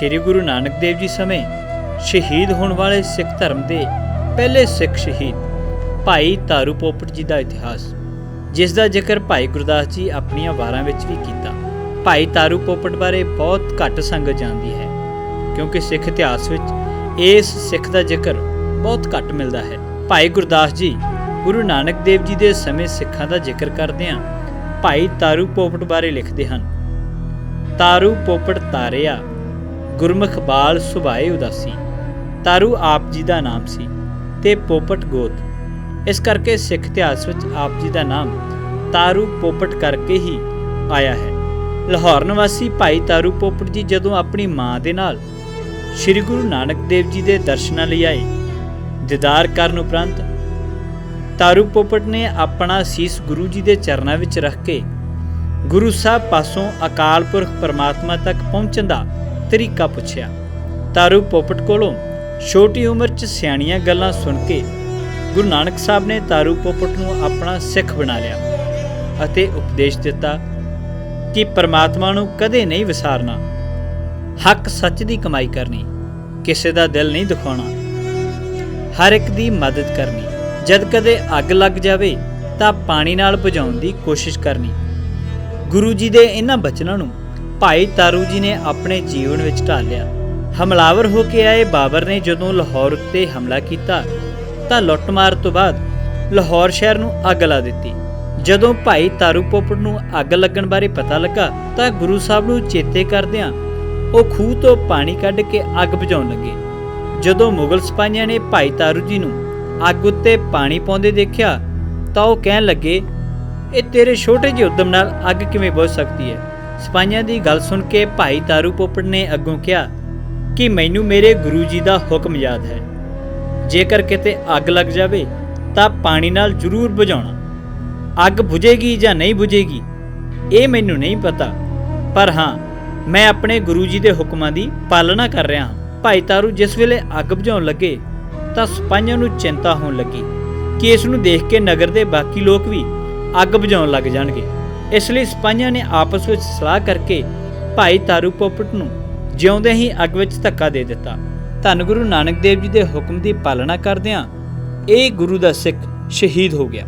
ਸ੍ਰੀ ਗੁਰੂ ਨਾਨਕ ਦੇਵ ਜੀ ਸਮੇਂ ਸ਼ਹੀਦ ਹੋਣ ਵਾਲੇ ਸਿੱਖ ਧਰਮ ਦੇ ਪਹਿਲੇ ਸਿੱਖ ਸ਼ਹੀਦ ਭਾਈ ਤਾਰੂ ਪੋਪਟ ਜੀ ਦਾ ਇਤਿਹਾਸ, ਜਿਸ ਦਾ ਜ਼ਿਕਰ ਭਾਈ ਗੁਰਦਾਸ ਜੀ ਆਪਣੀਆਂ ਵਾਰਾਂ ਵਿੱਚ ਵੀ ਕੀਤਾ। ਭਾਈ ਤਾਰੂ ਪੋਪਟ ਬਾਰੇ ਬਹੁਤ ਘੱਟ ਸੰਗਤ ਜਾਣਦੀ ਹੈ, ਕਿਉਂਕਿ ਸਿੱਖ ਇਤਿਹਾਸ ਵਿੱਚ ਇਸ ਸਿੱਖ ਦਾ ਜ਼ਿਕਰ ਬਹੁਤ ਘੱਟ ਮਿਲਦਾ ਹੈ। ਭਾਈ ਗੁਰਦਾਸ ਜੀ ਗੁਰੂ ਨਾਨਕ ਦੇਵ ਜੀ ਦੇ ਸਮੇਂ ਸਿੱਖਾਂ ਦਾ ਜ਼ਿਕਰ ਕਰਦਿਆਂ ਭਾਈ ਤਾਰੂ ਪੋਪਟ ਬਾਰੇ ਲਿਖਦੇ ਹਨ, ਤਾਰੂ ਪੋਪਟ ਤਾਰਿਆ ਗੁਰਮੁਖ ਬਾਲ ਸੁਭਾਏ ਉਦਾਸੀ, ਤਾਰੂ ਆਪ ਜੀ ਦਾ ਨਾਮ ਸੀ ਤੇ ਪੋਪਟ ਗੋਤ। ਇਸ ਕਰਕੇ ਸਿੱਖ ਇਤਿਹਾਸ ਵਿੱਚ ਆਪ ਜੀ ਦਾ ਨਾਮ ਤਾਰੂ ਪੋਪਟ ਕਰਕੇ ਹੀ ਆਇਆ ਹੈ। ਲਾਹੌਰ ਨਿਵਾਸੀ ਭਾਈ ਤਾਰੂ ਪੋਪਟ ਜੀ ਜਦੋਂ ਆਪਣੀ ਮਾਂ ਦੇ ਨਾਲ ਸ੍ਰੀ ਗੁਰੂ ਨਾਨਕ ਦੇਵ ਜੀ ਦੇ ਦਰਸ਼ਨਾਂ ਲਈ ਆਏ, ਦੀਦਾਰ ਕਰਨ ਉਪਰੰਤ ਤਾਰੂ ਪੋਪਟ ਨੇ ਆਪਣਾ ਸੀਸ ਗੁਰੂ ਜੀ ਦੇ ਚਰਨਾਂ ਵਿੱਚ ਰੱਖ ਕੇ ਗੁਰੂ ਸਾਹਿਬ ਪਾਸੋਂ ਅਕਾਲ ਪੁਰਖ ਪਰਮਾਤਮਾ ਤੱਕ ਪਹੁੰਚਣ ਦਾ ਤਰੀਕਾ ਪੁੱਛਿਆ ਤਾਰੂ ਪੋਪਟ ਕੋਲੋਂ ਛੋਟੀ ਉਮਰ 'ਚ ਸਿਆਣੀਆਂ ਗੱਲਾਂ ਸੁਣ ਕੇ ਗੁਰੂ ਨਾਨਕ ਸਾਹਿਬ ਨੇ ਤਾਰੂ ਪੋਪਟ ਨੂੰ ਆਪਣਾ ਸਿੱਖ ਬਣਾ ਲਿਆ ਅਤੇ ਉਪਦੇਸ਼ ਦਿੱਤਾ ਕਿ ਪਰਮਾਤਮਾ ਨੂੰ ਕਦੇ ਨਹੀਂ ਵਿਸਾਰਨਾ। ਹੱਕ ਸੱਚ ਦੀ ਕਮਾਈ ਕਰਨੀ, ਕਿਸੇ ਦਾ ਦਿਲ ਨਹੀਂ ਦਿਖਾਉਣਾ। ਹਰ ਇੱਕ ਦੀ ਮਦਦ ਕਰਨੀ, ਜਦ ਕਦੇ ਅੱਗ ਲੱਗ ਜਾਵੇ ਤਾਂ ਪਾਣੀ ਨਾਲ ਬੁਝਾਉਣ ਦੀ ਕੋਸ਼ਿਸ਼ ਕਰਨੀ। ਗੁਰੂ ਜੀ ਦੇ ਇਹਨਾਂ ਬਚਨਾਂ ਨੂੰ ਭਾਈ ਤਾਰੂ ਜੀ ਨੇ ਆਪਣੇ ਜੀਵਨ ਵਿੱਚ ਢਾਲਿਆ। ਹਮਲਾਵਰ ਹੋ ਕੇ ਆਏ ਬਾਬਰ ਨੇ ਜਦੋਂ ਲਾਹੌਰ ਉੱਤੇ ਹਮਲਾ ਕੀਤਾ, ਤਾਂ ਲੁੱਟਮਾਰ ਤੋਂ ਬਾਅਦ ਲਾਹੌਰ ਸ਼ਹਿਰ ਨੂੰ ਅੱਗ ਲਾ ਦਿੱਤੀ। ਜਦੋਂ ਭਾਈ ਤਾਰੂ ਪੋਪੜ ਨੂੰ ਅੱਗ ਲੱਗਣ ਬਾਰੇ ਪਤਾ ਲੱਗਾ, ਤਾਂ ਗੁਰੂ ਸਾਹਿਬ ਨੂੰ ਚੇਤੇ ਕਰਦਿਆਂ ਉਹ ਖੂਹ ਤੋਂ ਪਾਣੀ ਕੱਢ ਕੇ ਅੱਗ ਬੁਝਾਉਣ ਲੱਗੇ। ਜਦੋਂ ਮੁਗਲ ਸਿਪਾਹੀਆਂ ਨੇ ਭਾਈ ਤਾਰੂ ਜੀ ਨੂੰ ਅੱਗ ਉੱਤੇ ਪਾਣੀ ਪਾਉਂਦੇ ਦੇਖਿਆ, ਤਾਂ ਉਹ ਕਹਿਣ ਲੱਗੇ, ਇਹ ਤੇਰੇ ਛੋਟੇ ਜਿਹੇ ਉਦਮ ਨਾਲ ਅੱਗ ਕਿਵੇਂ ਬੁਝ ਸਕਦੀ ਹੈ? ਸਿਪਾਹੀਆਂ ਦੀ ਗੱਲ ਸੁਣ ਕੇ ਭਾਈ ਤਾਰੂ ਪੋਪੜ ਨੇ ਅੱਗੋਂ ਕਿਹਾ ਕਿ ਮੈਨੂੰ ਮੇਰੇ ਗੁਰੂ ਜੀ ਦਾ ਹੁਕਮ ਯਾਦ ਹੈ। ਜੇਕਰ ਕਿਤੇ ਅੱਗ ਲੱਗ ਜਾਵੇ, ਤਾਂ ਪਾਣੀ ਨਾਲ ਜ਼ਰੂਰ ਬੁਝਾਉਣਾ। ਅੱਗ ਬੁਝੇਗੀ ਜਾਂ ਨਹੀਂ ਬੁਝੇਗੀ, ਇਹ ਮੈਨੂੰ ਨਹੀਂ ਪਤਾ। ਪਰ ਹਾਂ, ਮੈਂ ਆਪਣੇ ਗੁਰੂ ਜੀ ਦੇ ਹੁਕਮਾਂ ਦੀ ਪਾਲਣਾ ਕਰ ਰਿਹਾ ਹਾਂ। ਭਾਈ ਤਾਰੂ ਜਿਸ ਵੇਲੇ ਅੱਗ ਬੁਝਾਉਣ ਲੱਗੇ, ਤਾਂ ਸਿਪਾਹੀਆਂ ਨੂੰ ਚਿੰਤਾ ਹੋਣ ਲੱਗੀ ਕਿ ਇਸ ਨੂੰ ਦੇਖ ਕੇ ਨਗਰ ਦੇ ਬਾਕੀ ਲੋਕ ਵੀ ਅੱਗ ਬੁਝਾਉਣ ਲੱਗ ਜਾਣਗੇ। ਇਸ ਲਈ ਸਿਪਾਹੀਆਂ ਨੇ ਆਪਸ ਵਿੱਚ ਸਲਾਹ ਕਰਕੇ ਭਾਈ ਤਾਰੂ ਪੋਪਟ ਨੂੰ ਜਿਉਂਦੇ ਹੀ ਅੱਗ ਵਿੱਚ ਧੱਕਾ ਦੇ ਦਿੱਤਾ। ਧੰਨ ਗੁਰੂ ਨਾਨਕ ਦੇਵ ਜੀ ਦੇ ਹੁਕਮ ਦੀ ਪਾਲਣਾ ਕਰਦਿਆਂ ਇਹ ਗੁਰੂ ਦਾ ਸਿੱਖ ਸ਼ਹੀਦ ਹੋ ਗਿਆ।